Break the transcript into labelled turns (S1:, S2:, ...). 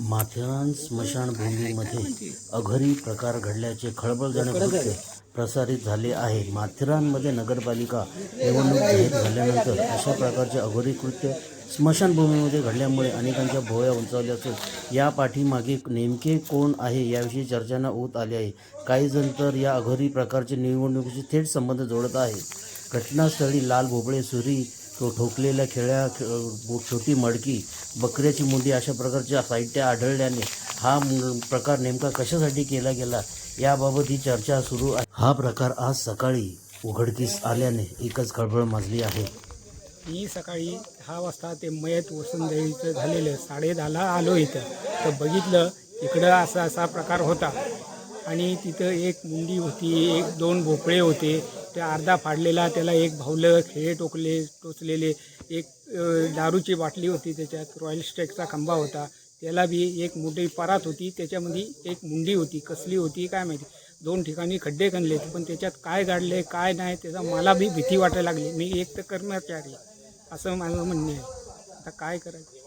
S1: माथेरान स्मशानभूमीमध्ये अघरी प्रकार घडल्याचे खळबळजनक वृत्त प्रसारित झाले आहे. माथेरानमध्ये नगरपालिका निवडणूक जाहीर झाल्यानंतर अशा प्रकारचे अघोरी कृत्य स्मशानभूमीमध्ये घडल्यामुळे अनेकांच्या भोवया उंचावल्या असून या पाठीमागे नेमके कोण आहे याविषयी चर्चांना होत आली आहे. काही जण तर या अघोरी प्रकारचे निवडणुकीशी थेट संबंध जोडत आहे घटनास्थळी लाल भोबळे सुरी तो ठोकलेल्या खेळ्या खे- छोटी मडकी बकऱ्याची मुंडी अशा प्रकारच्या साहित्य आढळल्याने हा प्रकार नेमका कशासाठी केला गेला याबाबत ही चर्चा सुरू आहे. हा प्रकार आज सकाळी उघडकीस आल्याने एकच खळबळ माजली आहे.
S2: मी सकाळी दहा वाजता ते मयत वसुंधरेचं झालेलं साडे दहाला आलो इथं. तर बघितलं इकडं असा असा प्रकार होता. आणि तिथं एक मुंडी होती एक दोन भोपळे होते त्या अर्धा फाडलेला त्याला एक भावलं खेळे टोकले टोचलेले एक दारूची बाटली होती त्याच्यात रॉयल स्टेकचा खंबा होता. त्याला बी एक मोठी परात होती त्याच्यामध्ये एक मुंडी होती कसली होती काय माहिती. दोन ठिकाणी खड्डे खणले पण त्याच्यात काय गाडले काय नाही त्याचा मला बी भीती वाटायला लागली. मी एक तर कर्मचारी असं माझं म्हणणे आहे. आता काय करायचं?